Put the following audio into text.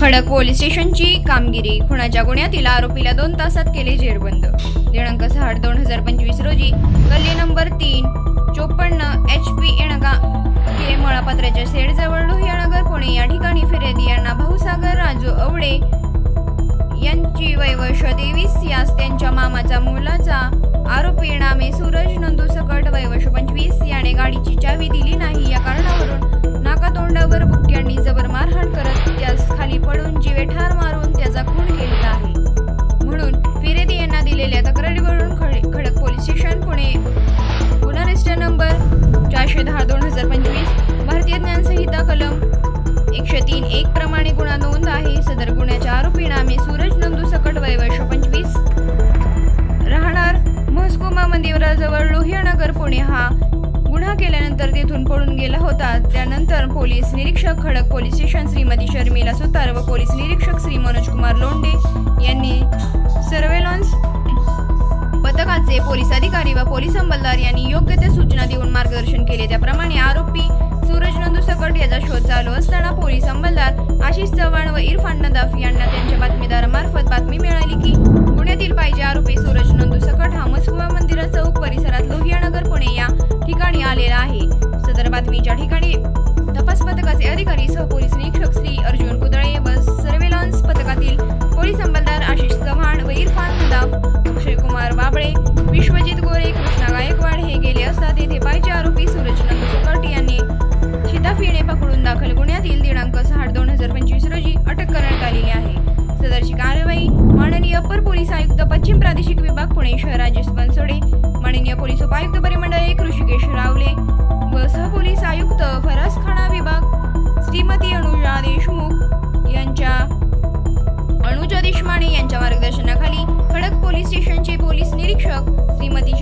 खडक पोलीस स्टेशनची कामगिरी. खुनाच्या गुन्ह्यातील आरोपीला दोन तासात केले जेरबंद. दिनांक सहा दोन हजार पंचवीस रोजी गल्ली नंबर तीन चोपन्न एच पी एणगा के मळापत्राच्या सेडजवळ लोहियानगर पुणे. या ठिकाणी फिर्यादी यांना भाऊसागर राजू अवडे यांची वय तेवीस यास त्यांच्या मामाचा मुलाचा आरोपी नामे सूरज नंदू सकट वय पंचवीस याने गाडीची चावी दिली नाही. खाली जीवे ठार मारून त्याचा खून केलेला आहे. म्हणून फिरेदी यांना दिलेल्या तक्रारीवरून खड- खडक पोलीस स्टेशन पुणे. गुन्हा रजिस्टर नंबर चारशे दहा दोन हजार पंचवीस भारतीय ज्ञानसंहिता कलम एकशे तीन एक प्रमाणे गुन्हा नोंद आहे. सदर गुन्ह्याच्या आरोपी नामे सूरज नंदू सकट वय वर्ष पंचवीस. राहणार म्हसकोमा मंदिराजवळ लोहियानगर पुणे. हा केल्यानंतर तेथून पळून गेला होता. त्यानंतर पोलीस निरीक्षक खडक पोलीस स्टेशन श्रीमती शर्मिला सुतार व पोलीस निरीक्षक श्री मनोज कुमार लोंढे यांनी सर्वेलन्स पथकाचे पोलीस अधिकारी व पोलीस अंमलदार यांनी योग्य त्या सूचना देऊन मार्गदर्शन केले. त्याप्रमाणे आरोपी सूरज नंदू सकट याचा शोध चालू असताना पोलीस अंमलदार आशिष चव्हाण व इरफान नदाफ यांना त्यांच्या बातमीदारामार्फत बातमी मिळाली की गुन्ह्यातील पाहिजे आरोपी सहपोलीस निरीक्षक श्री अर्जुन कुदळे व सर्वेलन्स पथकातील पोलीस अंमलदार आशिष चव्हाण व इरफान नदाफ अक्षयकुमार बाबळे विश्वजित गोरे कृष्णा गायकवाड हे गेले असता तेथे पायचे आरोपी सूरज नंदू सकट यांनी शिताफिणे पकडून दाखल गुन्ह्यातील दिनांक सहा दोन हजार पंचवीस रोजी अटक करण्यात आलेली आहे. सदरची कार्यवाही माननीय अप्पर पोलीस आयुक्त पश्चिम प्रादेशिक विभाग पुणे शहर राजेश बनसोडे माननीय पोलीस उपायुक्त परिमंडळ मार्गदर्शनाखाली खडक पोलीस स्टेशनचे पोलीस निरीक्षक श्रीमती